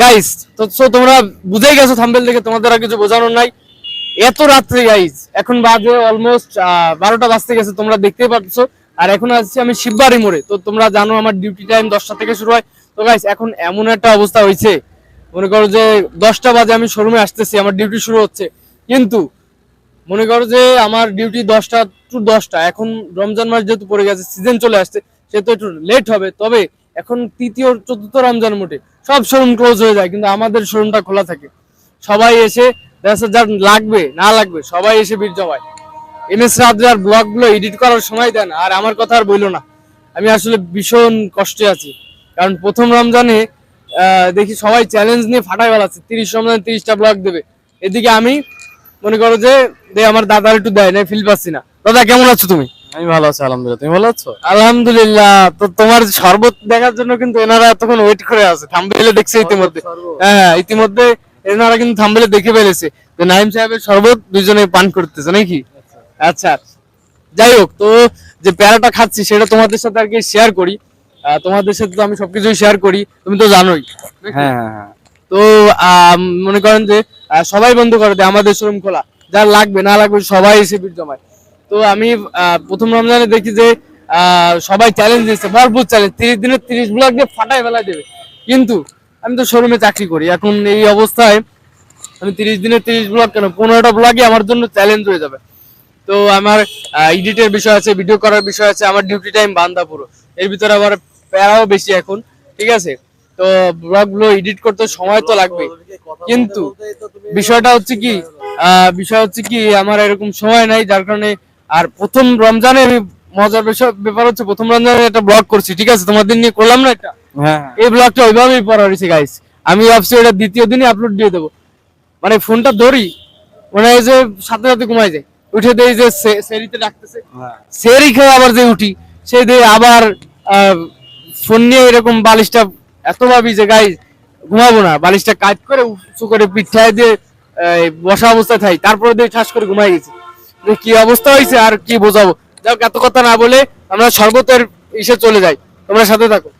Guys তো so তোমরা বুঝেই গেছো থাম্বেল দেখে, তোমাদের আর কিছু বোঝানোর নাই। এত রাত্রে গাইস এখন বাজে অলমোস্ট বারোটা বাজতে গেছে, তোমরা দেখতেই পাচ্ছ। আর এখন আছি আমি শিববাড়ি মোড়ে। তো তোমরা জানো আমার ডিউটি টাইম দশটা থেকে শুরু হয়। তো গাইস এখন এমন একটা অবস্থা হয়েছে। মনে করো যে দশটা বাজে আমি শোরুমে আসতেছি, আমার ডিউটি শুরু হচ্ছে। কিন্তু মনে করো যে আমার ডিউটি দশটা টু দশটা, এখন রমজান মাস যেহেতু পড়ে গেছে সিজন চলে আসছে সেহেতু একটু লেট হবে। তবে এখন তৃতীয়, চতুর্থ রমজান মোটে সব শোরুম ক্লোজ হয়ে যায়, কিন্তু আমাদের শোরুমটা খোলা থাকে। সবাই এসে যার লাগবে, না লাগবে, সবাই এসে ভিড় জমায়। এমএস রাজার ব্লগগুলো এডিট করার সময় দেন, আর আমার কথা আর বইল না। আমি আসলে ভীষণ কষ্টে আছি। কারণ প্রথম রমজানে দেখি সবাই চ্যালেঞ্জ নিয়ে ফাটাই বেলাচ্ছে তিরিশ রমজানে তিরিশটা ব্লগ দেবে। এদিকে আমি মনে করো যে আমার দাদার একটু দেয় না ফিল পাচ্ছি না। দাদা, কেমন আছো তুমি? আমি ভালো আছি আলহামদুলিল্লাহ। তুমি ভালো আছো? আলহামদুলিল্লাহ। তো তোমার শরবত দেখার জন্য কিন্তু এনারা এতক্ষণ ওয়েট করে আছে। থাম্বেলে দেখছে ইতিমধ্যে। হ্যাঁ ইতিমধ্যে এনারা কিন্তু থাম্বেলে দেখে ফেলেছে যে নাইম সাহেবের শরবত দুজনে পান করতেছে নাকি? আচ্ছা যাই হোক তো যে প্যারাটা খাচ্ছি সেটা তোমাদের সাথে আর কি শেয়ার করি তোমাদের সাথে তো আমি সবকিছুই শেয়ার করি তুমি তো জানোই হ্যাঁ হ্যাঁ হ্যাঁ। তো আহ, মনে করেন যে সবাই বন্ধ করে দেয় আমাদের শোরুম খোলা। যার লাগবে না লাগবে সবাই এসে ভিড় জমায়। তো আমি প্রথম রমজানে দেখি যে সবাই চ্যালেঞ্জ দিচ্ছে ভরপুর চ্যালেঞ্জ তিরিশ দিনের তিরিশ ব্লক দিয়ে ফাটাই ফেলা দেবে। কিন্তু আমি তো শোরুমে চাকরি করি। এখন এই অবস্থায় আমি তিরিশ দিনের তিরিশ ব্লক কেন? পনেরোটা ব্লগে আমার জন্য চ্যালেঞ্জ হয়ে যাবে। তো আমার এডিটের বিষয় আছে ভিডিও করার বিষয় আছে, আমার ডিউটি টাইম বান্ধা পুরো। এর ভিতরে আবার প্যারাও বেশি এখন, ঠিক আছে? তো ব্লগগুলো এডিট করতে সময় তো লাগবে কিন্তু বিষয়টা হচ্ছে কি বিষয় হচ্ছে কি, আমার এরকম সময় নাই, যার কারণে আর প্রথম রমজানে আমি মজার বিষয় ব্যাপার হচ্ছে প্রথম রমজানে একটা ব্লগ করছি ঠিক আছে? তোমাদের নিয়ে করলাম না একটা? হ্যাঁ। এই ব্লগটা ওইভাবেই পড়া হয়েছে গাইস আমি ভাবছি এটা দ্বিতীয় দিনই আপলোড দিয়ে দেবো। মানে ফোনটা ধরি মনে হয় যে সাথে সাথে ঘুমাই যায়। উঠে দেই যে সেরিতে ডাকতেছে। হ্যাঁ। সেরি খেয়ে আবার যে উঠি সে দিয়ে আবার ফোন নিয়ে এরকম বালিশটা এত ভাবি যে গাই ঘুমাবো না। বালিশটা কাজ করে উঁচু করে পিঠায় দিয়ে বসা অবস্থায় থাই। তারপরে দিয়ে ঠাস করে ঘুমাই গেছি। কি অবস্থা হয়েছে আর কি বোঝাবো? যাক এত কথা না বলে আমরা সর্বতের ইসে চলে যাই। তোমরা সাথে থাকো।